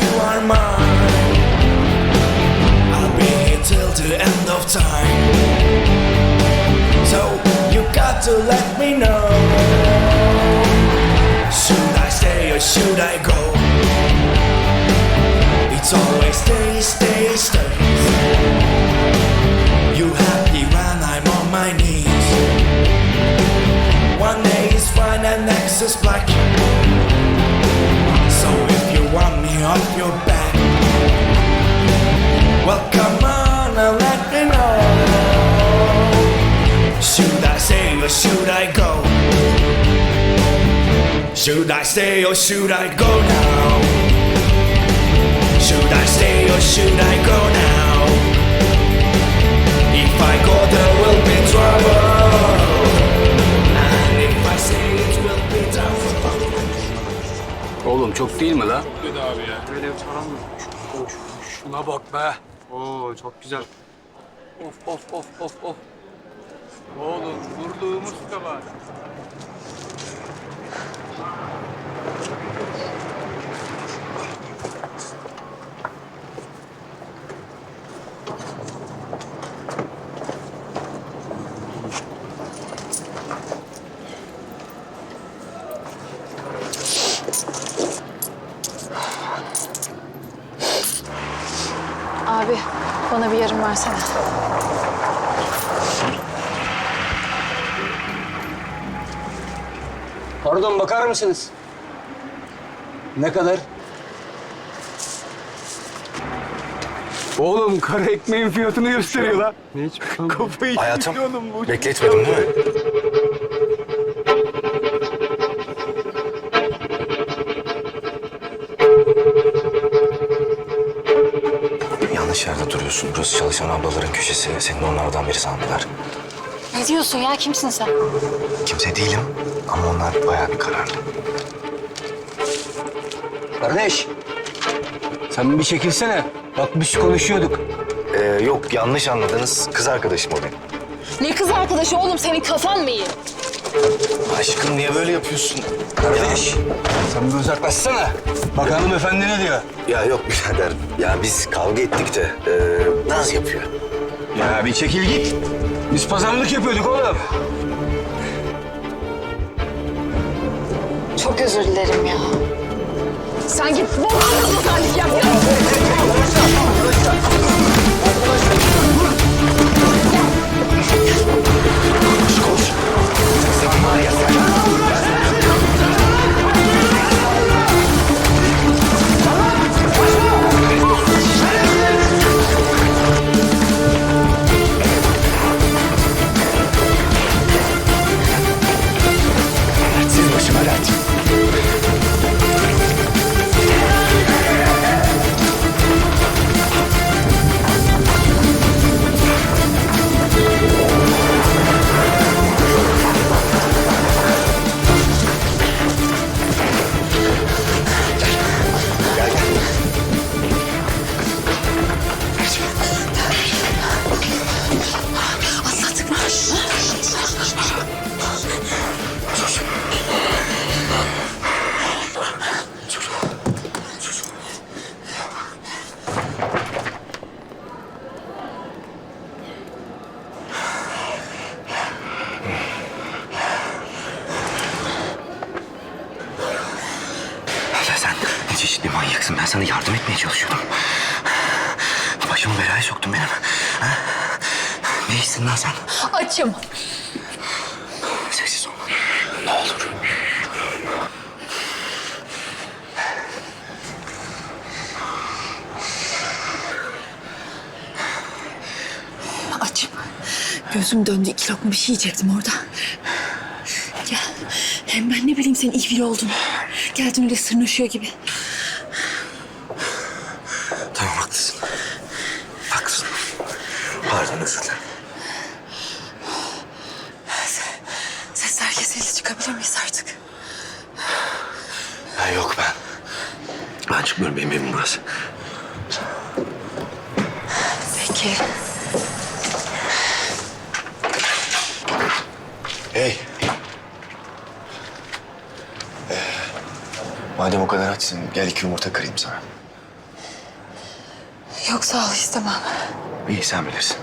you are mine, I'll be here till the end of time. So you got to let me know. Should I stay or should I go? It's always stay, stay, stay. Or should I go? Should I stay or should I go now? Should I stay or should I go now? If I go, there will be trouble. And if I stay, it will be down. Oğlum çok değil mi la? Dedi abi ya. Böyle param mı? Şuna bak be. Oo çok güzel. Of of of of of. Oğlum durduğumuz kadar. Abi bana bir yarım versene. Pardon bakar mısınız? Ne kadar? Oğlum kara ekmeğin fiyatını gösteriyor lan. Ne hiç Kafayı Hayatım, yiyorum bu. Bekletmedim değil mi? Yanlış yerde duruyorsun. Burası çalışan ablaların köşesi. Seni de onlardan biri sandılar. Ne diyorsun ya kimsin sen? Kimse değilim ama onlar bayağı bir kararlı. Kardeş. Sen bir çekilsene. Bak biz konuşuyorduk. Ee, yok yanlış anladınız. Kız arkadaşım o benim. Ne kız arkadaşı oğlum senin kafan mı iyi? Aşkım niye böyle yapıyorsun? Kardeş. Sen bir uzaklaşsana. Bak hanımefendi ne diyor? Ya yok birader. Ya biz kavga ettik de ee, naz yapıyor. Ya bir çekil git. Biz pazarlık yapıyorduk oğlum. Çok özür dilerim ya. Sen git babanla pazarlık yap ya. Parati. Manyaksın. Ben sana yardım etmeye çalışıyordum. Başımı belaya soktun benim. Ha? Ne içtin lan sen? Açım. Sessiz ol. Ne olur. Açım. Gözüm döndü. iki lokma bir şey yiyecektim orada. Gel. Hem ben ne bileyim senin iyi biri olduğunu. Geldin öyle sırnaşıyor gibi. Lütfen özür dilerim. Sesler kesildi. Çıkabilir artık? Ha, yok ben. Ben çıkmıyorum. Benim evim burası. Peki. Hey. Ee, madem o kadar açsın gel iki yumurta kırayım sana. Yok sağ ol istemem. İyi sen bilirsin.